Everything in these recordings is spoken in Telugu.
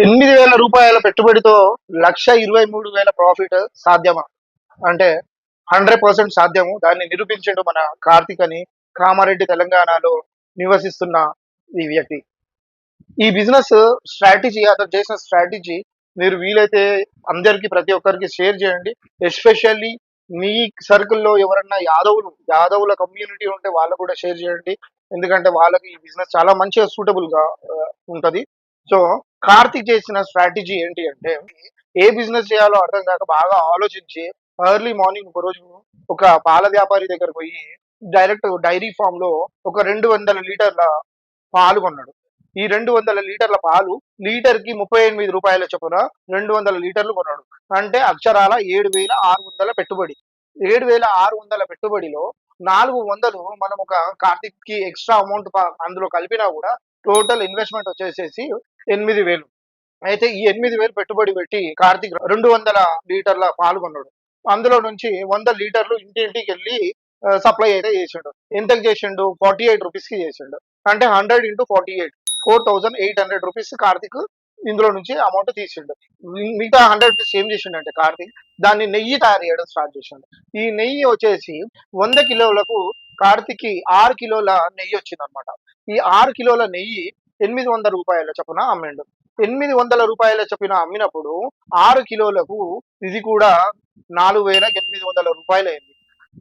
ఎనిమిది వేల రూపాయల పెట్టుబడితో లక్ష ఇరవై మూడు వేల ప్రాఫిట్ సాధ్యమా? అంటే హండ్రెడ్ పర్సెంట్ సాధ్యము. దాన్ని నిరూపించడు మన కార్తిక్ అని కామారెడ్డి తెలంగాణలో నివసిస్తున్న ఈ వ్యక్తి. ఈ బిజినెస్ స్ట్రాటజీ అతను చేసిన స్ట్రాటజీ మీరు వీలైతే అందరికీ ప్రతి ఒక్కరికి షేర్ చేయండి. ఎస్పెషల్లీ మీ సర్కిల్లో ఎవరన్నా యాదవులు యాదవుల కమ్యూనిటీ ఉంటే వాళ్ళకు కూడా షేర్ చేయండి. ఎందుకంటే వాళ్ళకి ఈ బిజినెస్ చాలా మంచిగా సూటబుల్గా సో కార్తిక్ చేసిన స్ట్రాటజీ ఏంటి అంటే ఏ బిజినెస్ చేయాలో అర్థం కాక బాగా ఆలోచించి ఎర్లీ మార్నింగ్ ఒక రోజు ఒక పాల వ్యాపారి దగ్గర పోయి డైరెక్ట్ డైరీ ఫామ్లో ఒక రెండు వందల లీటర్ల పాలు కొన్నాడు. ఈ రెండు వందల లీటర్ల పాలు లీటర్కి ముప్పై ఎనిమిది రూపాయల చొప్పున రెండు వందల లీటర్లు కొన్నాడు. అంటే అక్షరాల ఏడు వేల ఆరు వందల పెట్టుబడి. ఏడు వేల ఆరు వందల పెట్టుబడిలో నాలుగు వందలు మనం ఒక కార్తిక్కి ఎక్స్ట్రా అమౌంట్ అందులో కలిపినా కూడా టోటల్ ఇన్వెస్ట్మెంట్ వచ్చేసేసి ఎనిమిది వేలు. అయితే ఈ ఎనిమిది వేలు పెట్టుబడి పెట్టి కార్తిక్ రెండు వందల లీటర్ల పాలు కొన్నాడు. అందులో నుంచి వంద లీటర్లు ఇంటింటికి వెళ్ళి సప్లై అయితే చేసిండు ఎంతకు చేసిండు? ఫార్టీ ఎయిట్ రూపీస్కి చేసిండు. అంటే hundred into forty eight. Four thousand eight hundred rupees Karthik ఇందులో నుంచి అమౌంట్ తీసిండు. మిగతా హండ్రెడ్ రూపీస్ ఏం చేసిండు అంటే కార్తిక్ దాన్ని నెయ్యి తయారు చేయడం స్టార్ట్ చేసిండు. ఈ నెయ్యి వచ్చేసి వంద కిలోలకు కార్తిక్ ఆరు కిలోల నెయ్యి వచ్చింది అనమాట ఈ ఆరు కిలోల నెయ్యి ఎనిమిది వందల రూపాయల చొప్పున అమ్మిండు. ఎనిమిది వందల రూపాయల చొప్పున అమ్మినప్పుడు ఆరు కిలోలకు ఇది కూడా నాలుగు వేల ఎనిమిది వందల రూపాయలు అయింది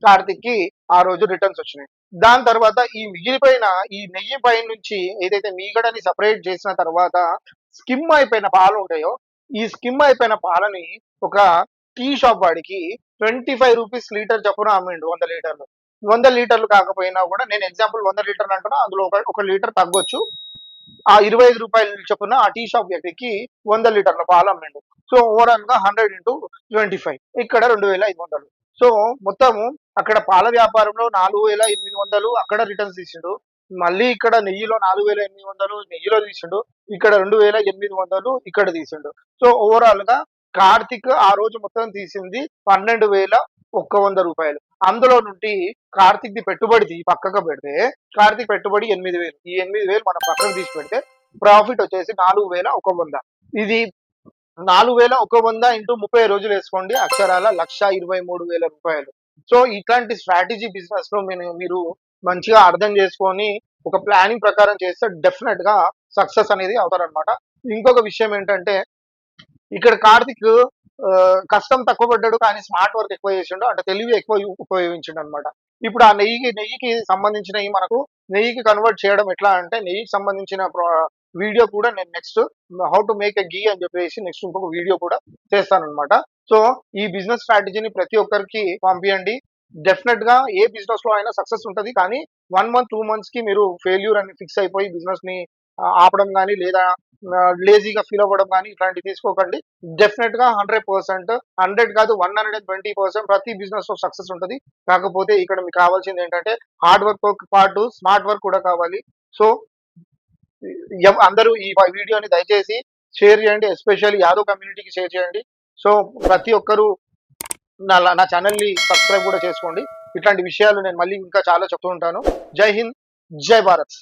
కార్తిక్కి ఆ రోజు రిటర్న్స్ వచ్చినాయి. దాని తర్వాత ఈ మిగిలిపోయిన ఈ నెయ్యి పై నుంచి ఏదైతే మీగడని సపరేట్ చేసిన తర్వాత స్కిమ్ అయిపోయిన పాలు ఉంటాయో ఈ స్కిమ్ అయిపోయిన పాలని ఒక టీ షాప్ వాడికి ట్వంటీ ఫైవ్ రూపీస్ లీటర్ చొప్పున అమ్మిండు వంద లీటర్లు. వంద లీటర్లు కాకపోయినా కూడా నేను ఎగ్జాంపుల్ వంద లీటర్లు అంటున్నా అందులో ఒక ఒక లీటర్ తగ్గొచ్చు. ఆ ఇరవై ఐదు రూపాయల చొప్పున ఆ టీ షాప్ వ్యక్తికి వంద లీటర్ల పాలు అమ్మిండు. సో ఓవరాల్గా హండ్రెడ్ ఇంటూ ట్వంటీ ఫైవ్. ఇక్కడ రెండు వేల ఐదు వందలు. సో మొత్తము అక్కడ పాల వ్యాపారంలో నాలుగు వేల ఎనిమిది వందలు అక్కడ రిటర్న్స్ తీసిండు. మళ్ళీ ఇక్కడ నెయ్యిలో నాలుగు వేల ఎనిమిది వందలు నెయ్యిలో తీసిండు. ఇక్కడ రెండు వేల ఎనిమిది వందలు ఇక్కడ తీసిండు. సో ఓవరాల్గా కార్తిక్ ఆ రోజు మొత్తం తీసింది పన్నెండు వేల ఒక్క వంద రూపాయలు. అందులో నుండి కార్తిక్ ది పెట్టుబడి ఈ పక్కకు పెడితే కార్తిక్ పెట్టుబడి ఎనిమిది వేలు. ఈ ఎనిమిది వేలు మనం పక్కకు తీసి పెడితే ప్రాఫిట్ వచ్చేసి నాలుగు వేల ఒక వంద. ఇది నాలుగు వేల ఒక వంద ఇంటూ ముప్పై రోజులు వేసుకోండి అక్షరాల లక్ష ఇరవై మూడు వేల రూపాయలు. సో ఇట్లాంటి స్ట్రాటజీ బిజినెస్లో మీరు మీరు మంచిగా అర్థం చేసుకొని ఒక ప్లానింగ్ ప్రకారం చేస్తే డెఫినెట్గా సక్సెస్ అనేది అవుతారనమాట ఇంకొక విషయం ఏంటంటే ఇక్కడ కార్తిక్ కష్టం తక్కువ పడ్డాడు కానీ స్మార్ట్ వర్క్ ఎక్కువ చేసిండు. అంటే తెలివి ఎక్కువ ఉపయోగించిండు అనమాట ఇప్పుడు ఆ నెయ్యికి నెయ్యికి సంబంధించినవి మనకు నెయ్యికి కన్వర్ట్ చేయడం ఎట్లా అంటే నెయ్యికి సంబంధించిన వీడియో కూడా నేను next how to make a ghee అని చెప్పేసి నెక్స్ట్ ఇంకొక వీడియో కూడా చేస్తాను అనమాట సో ఈ బిజినెస్ స్ట్రాటజీని ప్రతి ఒక్కరికి పంపించండి డెఫినెట్గా ఏ బిజినెస్లో అయినా సక్సెస్ ఉంటుంది కానీ వన్ మంత్ టూ మంత్స్కి మీరు ఫెయిల్యూర్ అని ఫిక్స్ అయిపోయి బిజినెస్ని ఆపడం కానీ లేదా లేజీగా ఫీల్ అవ్వడం కానీ ఇట్లాంటివి తీసుకోకండి. డెఫినెట్గా హండ్రెడ్ పర్సెంట్ హండ్రెడ్ కాదు one hundred and twenty percent ప్రతి బిజినెస్లో సక్సెస్ ఉంటుంది. కాకపోతే ఇక్కడ మీకు కావాల్సింది ఏంటంటే హార్డ్ వర్క్ పాటు స్మార్ట్ వర్క్ కూడా కావాలి. సో అందరూ ఈ వీడియోని దయచేసి షేర్ చేయండి. ఎస్పెషల్లీ యాదవ్ కమ్యూనిటీకి షేర్ చేయండి. సో ప్రతి ఒక్కరూ నా నా ఛానల్ని సబ్స్క్రైబ్ కూడా చేసుకోండి. ఇట్లాంటి విషయాలు నేను మళ్ళీ ఇంకా చాలా చెప్తూ ఉంటాను. జై హింద్ జై భారత్.